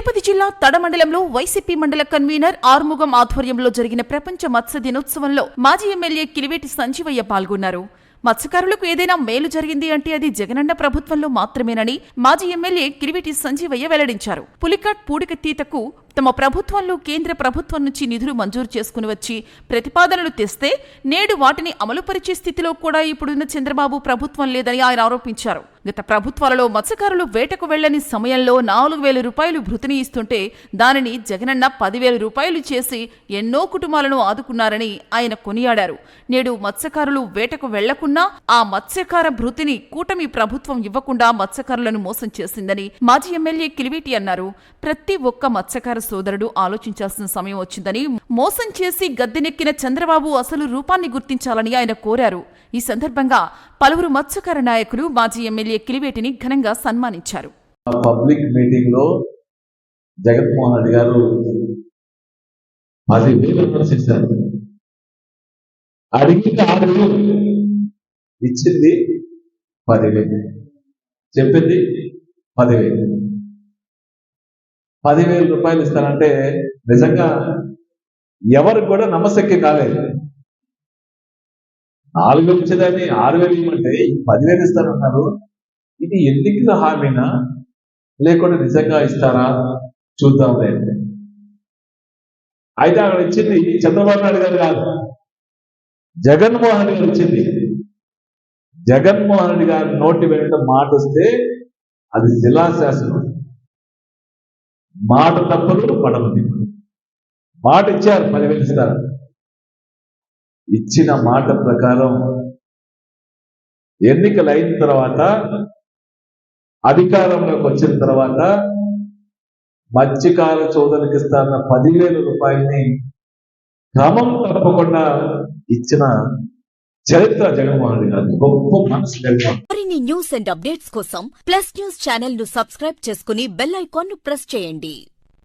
తిరుపతి జిల్లా తడ మండలంలో వైసీపీ మండల కన్వీనర్ ఆర్ముగం ఆధ్వర్యంలో జరిగిన ప్రపంచ మత్స్య దినోత్సవంలో మాజీ ఎమ్మెల్యే కిలివేటి సంజీవయ్య పాల్గొన్నారు. మత్స్యకారులకు ఏదైనా మేలు జరిగింది అంటే అది జగనన్న ప్రభుత్వంలో మాత్రమేనని మాజీ ఎమ్మెల్యే కిలివేటి సంజీవయ్య వెల్లడించారు. పులికాట్ పూడిక తీతకు తమ ప్రభుత్వంలో కేంద్ర ప్రభుత్వం నుంచి నిధులు మంజూరు చేసుకుని వచ్చి ప్రతిపాదనలు తెస్తే నేడు వాటిని అమలుపరిచే స్థితిలో కూడా ఇప్పుడున్న చంద్రబాబు ప్రభుత్వం లేదని ఆయన ఆరోపించారు. గత ప్రభుత్వాలలో మత్స్యకారులు వేటకు వెళ్ళని సమయంలో నాలుగు వేల రూపాయలు భృతిని ఇస్తుంటే దానిని జగనన్న పదివేల రూపాయలు చేసి ఎన్నో కుటుంబాలను ఆదుకున్నారని ఆయన కొనియాడారు. నేడు మత్స్యకారులు వేటకు వెళ్ళకున్నా ఆ మత్స్యకార భృతిని కూటమి ప్రభుత్వం ఇవ్వకుండా మత్స్యకారులను మోసం చేసిందని మాజీ ఎమ్మెల్యే కిలివేటి అన్నారు. ప్రతి ఒక్క మత్స్యకార సోదరుడు ఆలోచించాల్సిన సమయం వచ్చిందని మోసం చేసి గద్దెనెక్కిన చంద్రబాబు అసలు రూపాన్ని గుర్తించాలని ఆయన కోరారు. ఈ సందర్భంగా పలువురు మత్స్యకార నాయకులు మాజీ ఎమ్మెల్యే ఎమ్మెల్యే కిలివేటిని ఘనంగా సన్మానించారు. పబ్లిక్ మీటింగ్లో జగన్మోహన్ రెడ్డి గారు పది వేలు ప్రశ్నించారు అడిగింది ఆరు వేలు ఇచ్చింది పదివేలు. చెప్పింది పదివేలు. పదివేల రూపాయలు ఇస్తానంటే నిజంగా ఎవరు కూడా నమ్మశక్యం కాలేదు. నాలుగు వేలు ఇచ్చేదాన్ని ఆరు వేలు ఇవ్వమంటే పదివేలు ఇస్తానంటున్నారు ఇది ఎన్నికల హామీనా? లేకుండా నిజంగా ఇస్తారా? చూద్దాం అయితే అక్కడ ఇచ్చింది చంద్రబాబు నాయుడు గారు కాదు. జగన్మోహన్ రెడ్డి గారు ఇచ్చింది. జగన్మోహన్ రెడ్డి గారి నోటి వెంట మాట వస్తే అది శిలాశాసనం. మాట తప్పరు పడదు మాట ఇచ్చారు పదివేలు ఇస్తారు ఇచ్చిన మాట ప్రకారం ఎన్నికలు అయిన తర్వాత అధికారంలోకి వచ్చిన తర్వాత మత్స్యకార చోదరికి ఇస్తాన్న పదివేల రూపాయలని క్రమం తప్పకుండా ఇచ్చిన చరిత్ర జగన్మోహన్ రెడ్డి గొప్ప మనసు మరిన్ని న్యూస్ అండ్ అప్డేట్స్ కోసం ప్లస్ న్యూస్ ఛానల్ను సబ్స్క్రైబ్ చేసుకుని బెల్ ఐకాన్ను ప్రెస్ చేయండి.